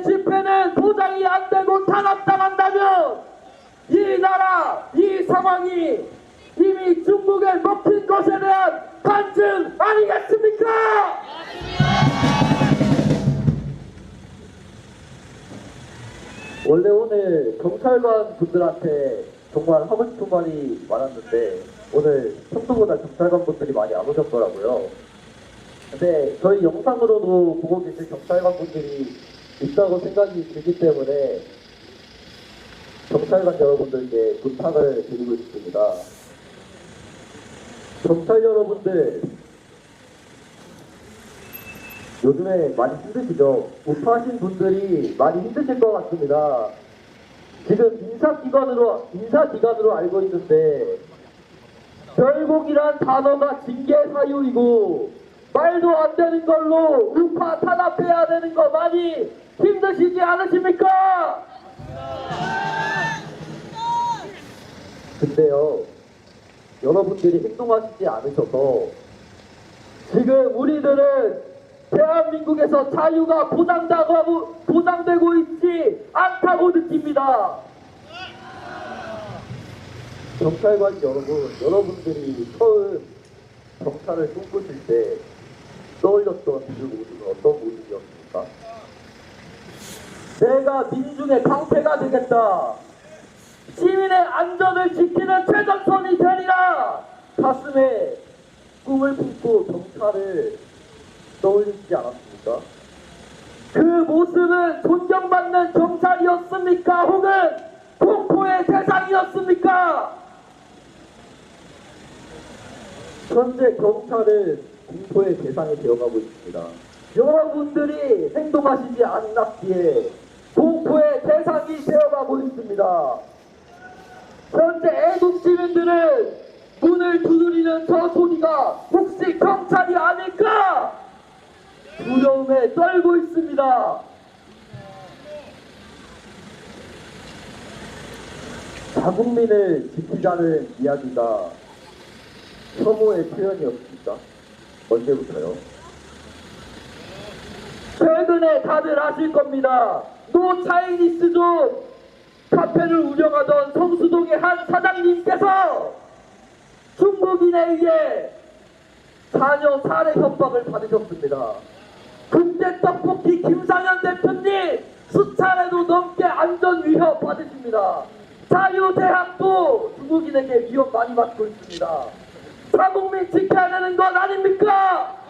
집회는 보장이 안 되고 탄압당한다면 이 나라, 이 상황이 이미 중국에 먹힌 것에 대한 간증 아니겠습니까? 원래 오늘 경찰관 분들한테 정말 하고 싶은 말이 많았는데 오늘 평소보다 경찰관 분들이 많이 안 오셨더라고요. 근데 저희 영상으로도 보고 계실 경찰관 분들이 있다고 생각이 들기 때문에 경찰관 여러분들께 부탁을 드리고 싶습니다. 경찰 여러분들 요즘에 많이 힘드시죠? 우파하신 분들이 많이 힘드실 것 같습니다. 지금 인사기관으로, 인사기관으로 알고 있는데, 결국이란 단어가 징계 사유이고, 말도 안 되는 걸로 우파 탄압해야 되는 거 많이 힘드시지 않으십니까? 근데요, 여러분들이 행동하시지 않으셔서, 지금 우리들은 대한민국에서 자유가 보장되고, 보장되고 있지 않다고 느낍니다. 경찰관 여러분, 여러분들이 처음 경찰을 꿈꾸실 때 떠올렸던 그 모습은 어떤 모습이었습니까? 내가 민중의 강패가 되겠다. 시민의 안전을 지키는 최전선이 되리라. 가슴에 꿈을 품고 경찰을 떠올리지 않았습니까? 그 모습은 존경받는 경찰이었습니까? 혹은 공포의 대상이었습니까? 현재 경찰은 공포의 대상이 되어가고 있습니다. 여러분들이 행동하시지 않았기에 공포의 대상이 되어가고 있습니다. 현재 애국 시민들은 문을 두드리는 저 소리가 혹시 경찰이 아닐까? 두려움에 떨고 있습니다. 자국민을 지키자는 이야기가 혐오의 표현이었습니까? 언제부터요? 최근에 다들 아실 겁니다. 노 차이니스 존 카페를 운영하던 성수동의 한 사장님께서 중국인에 의해 자녀 살해 협박을 받으셨습니다. 근데 떡볶이 김상현 대표님 수차례도 넘게 안전 위협 받으십니다. 자유대학도 중국인에게 위협 많이 받고 있습니다. 자국민 지켜야 되는 건 아닙니까?